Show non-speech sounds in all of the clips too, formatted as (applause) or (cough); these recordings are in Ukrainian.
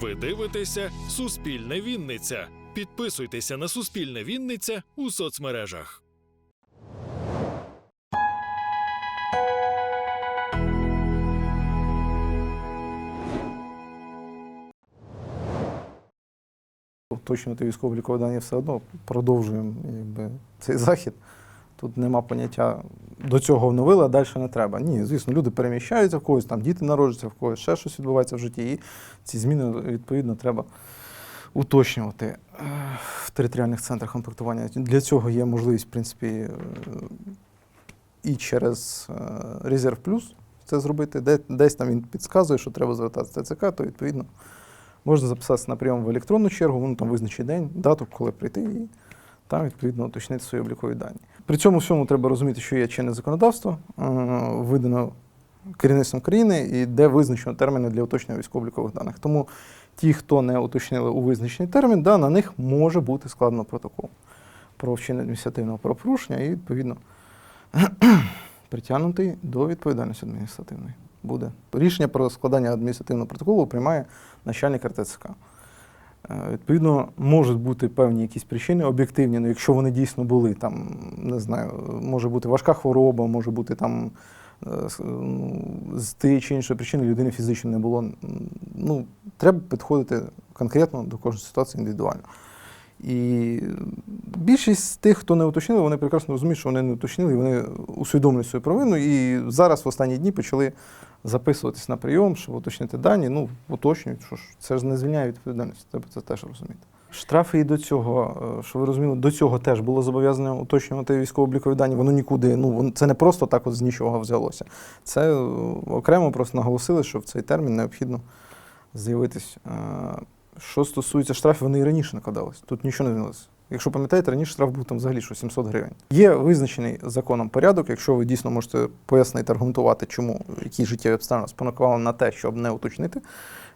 Ви дивитеся Суспільне Вінниця. Підписуйтеся на Суспільне Вінниця у соцмережах. уточнювати військове лікування все одно продовжуємо якби, цей захід. Тут нема поняття до цього вновили, а далі не треба. Ні, звісно, люди переміщаються в когось, там діти народжуються, в когось ще щось відбувається в житті. І ці зміни відповідно треба уточнювати е, в територіальних центрах комплектування. Для цього є можливість, в принципі, е, і через е, резерв плюс це зробити. Десь там він підказує, що треба звертатися ТЦК, то відповідно можна записатися на прийом в електронну чергу, воно там визначить день, дату, коли прийти, і там відповідно уточнити свої облікові дані. При цьому всьому треба розуміти, що є чинне законодавство, е, видано керівництвом країни, і де визначено терміни для уточнення військово-облікових даних. Тому ті, хто не уточнили у визначений термін, да, на них може бути складено протокол про вчинення адміністративного правопорушення і відповідно (clears throat) притягнутий до відповідальності адміністративної. Буде рішення про складання адміністративного протоколу приймає начальник РТЦК. Е, Відповідно, можуть бути певні якісь причини об'єктивні, ну, якщо вони дійсно були, там, не знаю, може бути важка хвороба, може бути там е, с- ну, з тієї чи іншої причини людини фізично не було. Ну, треба підходити конкретно до кожної ситуації індивідуально. І більшість тих, хто не уточнили, вони прекрасно розуміють, що вони не уточнили, і вони усвідомлюють свою провину. І зараз в останні дні почали записуватись на прийом, щоб уточнити дані. Ну, уточнюють, що ж це ж не звільняє від відповідальності. Треба це теж розуміти. Штрафи і до цього, е, що ви розуміли, до цього теж було зобов'язано уточнювати військово-облікові дані. Воно нікуди, ну вон- це не просто так от з нічого взялося. Це е, окремо просто наголосили, що в цей термін необхідно з'явитись. Що стосується штрафів, вони і раніше накладались. Тут нічого не змінилося. Якщо пам'ятаєте, раніше штраф був там взагалі що 700 гривень. Є визначений законом порядок, якщо ви дійсно можете пояснити, аргументувати, чому які життєві обставини спонукували на те, щоб не уточнити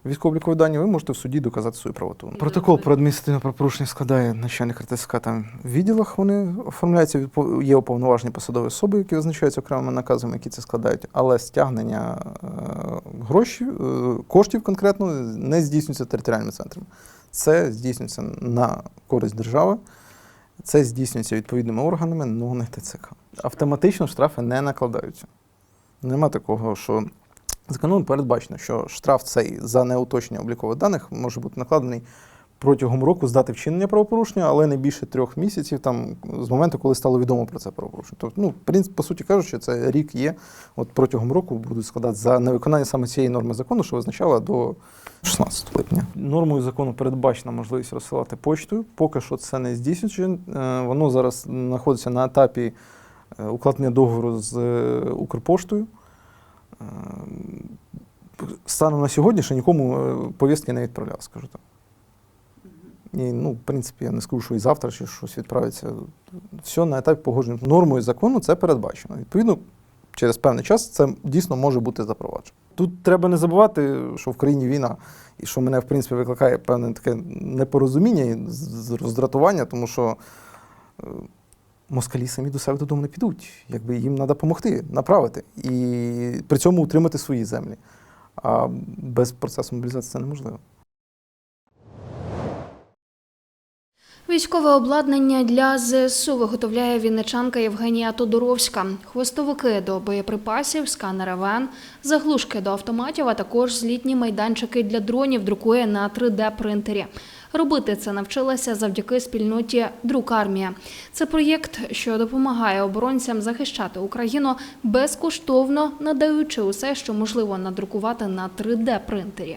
військово-облікові дані, ви можете в суді доказати свою правоту. Протокол про адміністративне правопорушення складає начальник РТСК там в відділах. Вони оформляються є уповноважені посадові особи, які визначаються окремими наказами, які це складають. Але стягнення е, грошей, е, коштів конкретно не здійснюється територіальними центрами. Це здійснюється на користь держави. Це здійснюється відповідними органами, але не ТЦК. Автоматично штрафи не накладаються. Нема такого, що законом передбачено, що штраф цей за неуточнення облікових даних може бути накладений протягом року з дати вчинення правопорушення, але не більше трьох місяців там, з моменту, коли стало відомо про це правопорушення. Тобто, ну, в принципі, по суті кажучи, це рік є. От протягом року будуть складати за невиконання саме цієї норми закону, що визначала до 16 липня. Нормою закону передбачена можливість розсилати почтою. Поки що це не здійснюється. Е, Воно зараз знаходиться на етапі е, укладення договору з е, Укрпоштою. Станом на сьогодні ще нікому е, повістки не відправляв, скажу так. І, ну, в принципі, я не скажу, що і завтра чи щось відправиться. Все на етапі погодження. Нормою закону це передбачено. Відповідно, через певний час це дійсно може бути запроваджено. Тут треба не забувати, що в країні війна, і що мене, в принципі, викликає певне таке непорозуміння і роздратування, тому що е, москалі самі до себе додому не підуть. Якби їм треба допомогти, направити і при цьому утримати свої землі. А без процесу мобілізації це неможливо. Військове обладнання для ЗСУ виготовляє вінничанка Євгенія Тодоровська. Хвостовики до боєприпасів, сканери ВЕН, заглушки до автоматів, а також злітні майданчики для дронів друкує на 3D-принтері. Робити це навчилася завдяки спільноті Друкармія. Це проєкт, що допомагає оборонцям захищати Україну безкоштовно, надаючи усе, що можливо надрукувати на 3D-принтері.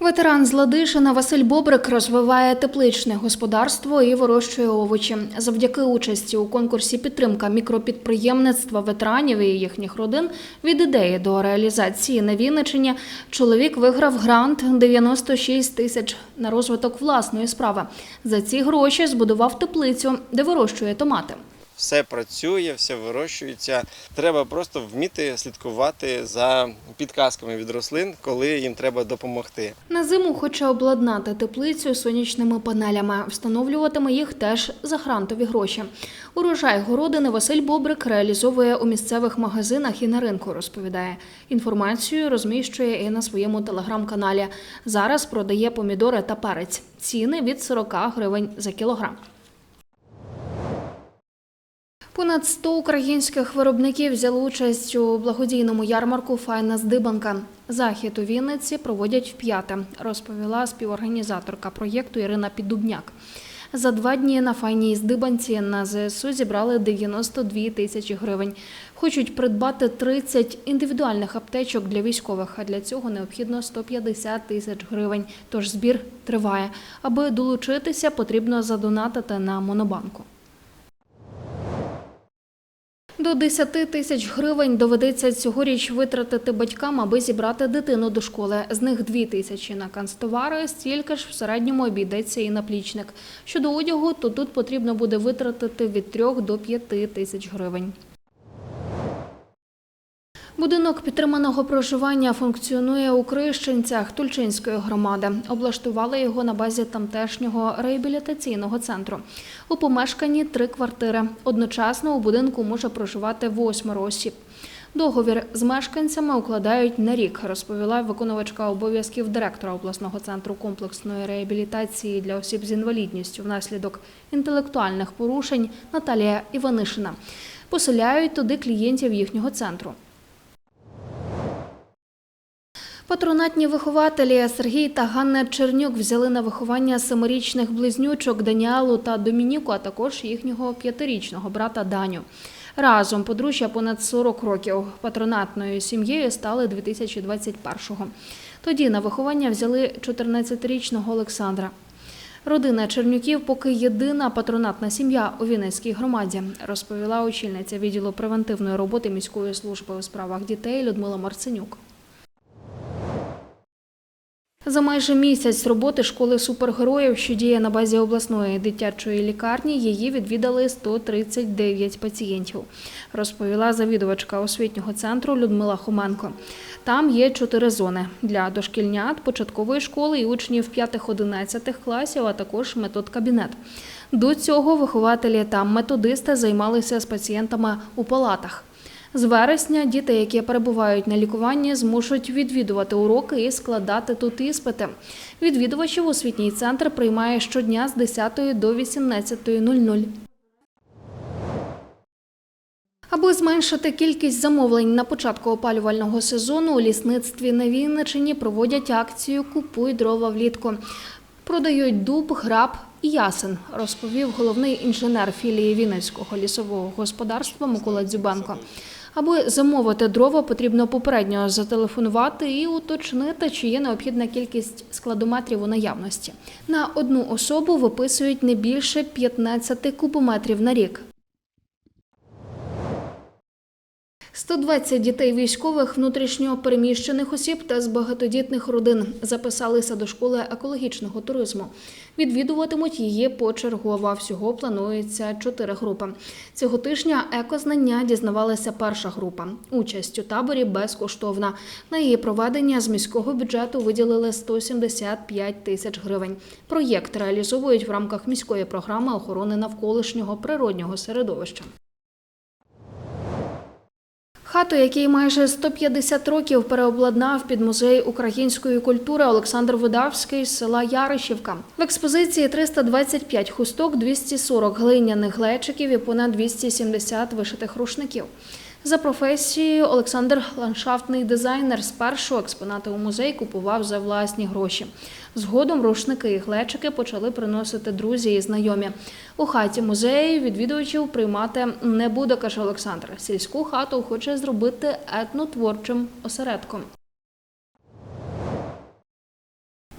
Ветеран з Ладишина Василь Бобрик розвиває тепличне господарство і вирощує овочі. Завдяки участі у конкурсі підтримка мікропідприємництва ветеранів і їхніх родин від ідеї до реалізації на Вінничині чоловік виграв грант 96 тисяч на розвиток власної справи. За ці гроші збудував теплицю, де вирощує томати. Все працює, все вирощується. Треба просто вміти слідкувати за підказками від рослин, коли їм треба допомогти. На зиму хоче обладнати теплицю сонячними панелями. Встановлюватиме їх теж за грантові гроші. Урожай городини Василь Бобрик реалізовує у місцевих магазинах і на ринку, розповідає. Інформацію розміщує і на своєму телеграм-каналі. Зараз продає помідори та перець. Ціни від 40 гривень за кілограм. Понад 100 українських виробників взяли участь у благодійному ярмарку Файна здибанка. Захід у Вінниці проводять вп'яте, розповіла співорганізаторка проєкту Ірина Піддубняк. За два дні на файній здибанці на ЗСУ зібрали 92 тисячі гривень. Хочуть придбати 30 індивідуальних аптечок для військових, а для цього необхідно 150 тисяч гривень. Тож збір триває. Аби долучитися, потрібно задонатити на монобанку. До 10 тисяч гривень доведеться цьогоріч витратити батькам, аби зібрати дитину до школи. З них 2 тисячі на канцтовари, стільки ж в середньому обійдеться і наплічник. Щодо одягу, то тут потрібно буде витратити від 3 до 5 тисяч гривень. Будинок підтриманого проживання функціонує у Крищенцях Тульчинської громади. Облаштували його на базі тамтешнього реабілітаційного центру. У помешканні три квартири. Одночасно у будинку може проживати восьмеро осіб. Договір з мешканцями укладають на рік, розповіла виконувачка обов'язків директора обласного центру комплексної реабілітації для осіб з інвалідністю внаслідок інтелектуальних порушень Наталія Іванишина. Поселяють туди клієнтів їхнього центру. Патронатні вихователі Сергій та Ганна Чернюк взяли на виховання семирічних близнючок Даніалу та Домініку, а також їхнього п'ятирічного брата Даню. Разом подружжя понад 40 років патронатною сім'єю стали 2021-го. Тоді на виховання взяли 14-річного Олександра. Родина Чернюків поки єдина патронатна сім'я у Вінницькій громаді, розповіла очільниця відділу превентивної роботи міської служби у справах дітей Людмила Марценюк. За майже місяць роботи школи супергероїв, що діє на базі обласної дитячої лікарні, її відвідали 139 пацієнтів, розповіла завідувачка освітнього центру Людмила Хоменко. Там є чотири зони для дошкільнят, початкової школи і учнів 5-11 класів, а також метод-кабінет. До цього вихователі та методисти займалися з пацієнтами у палатах. З вересня діти, які перебувають на лікуванні, змушуть відвідувати уроки і складати тут іспити. Відвідувачів освітній центр приймає щодня з 10 до 18.00. Аби зменшити кількість замовлень на початку опалювального сезону, у лісництві на Вінничині проводять акцію Купуй дрова влітку. Продають дуб, граб і ясен, розповів головний інженер філії Вінницького лісового господарства Микола Дзюбенко. Аби замовити дрова, потрібно попередньо зателефонувати і уточнити, чи є необхідна кількість складометрів у наявності. На одну особу виписують не більше 15 кубометрів на рік. 120 дітей військових, внутрішньо переміщених осіб та з багатодітних родин записалися до школи екологічного туризму. Відвідуватимуть її почергово. Всього планується чотири групи. Цього тижня екознання дізнавалася перша група. Участь у таборі безкоштовна. На її проведення з міського бюджету виділили 175 тисяч гривень. Проєкт реалізовують в рамках міської програми охорони навколишнього природнього середовища. Хату, який майже 150 років переобладнав під музей української культури Олександр Видавський з села Яришівка. В експозиції 325 хусток, 240 глиняних глечиків і понад 270 вишитих рушників. За професією Олександр ландшафтний дизайнер. Спершу експонати у музей купував за власні гроші. Згодом рушники і глечики почали приносити друзі і знайомі. У хаті музею відвідувачів приймати не буде, каже Олександр. Сільську хату хоче зробити етнотворчим осередком.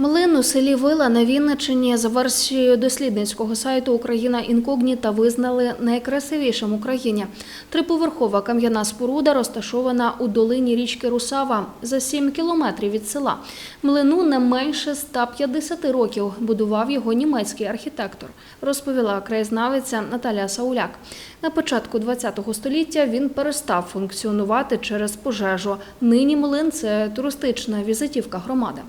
Млин у селі Вила на Вінниччині за версією дослідницького сайту Україна Інкогніта визнали найкрасивішим Україні. Триповерхова кам'яна споруда розташована у долині річки Русава за 7 кілометрів від села. Млину не менше 150 років будував його німецький архітектор, розповіла краєзнавиця Наталія Сауляк. На початку ХХ століття він перестав функціонувати через пожежу. Нині млин це туристична візитівка громади.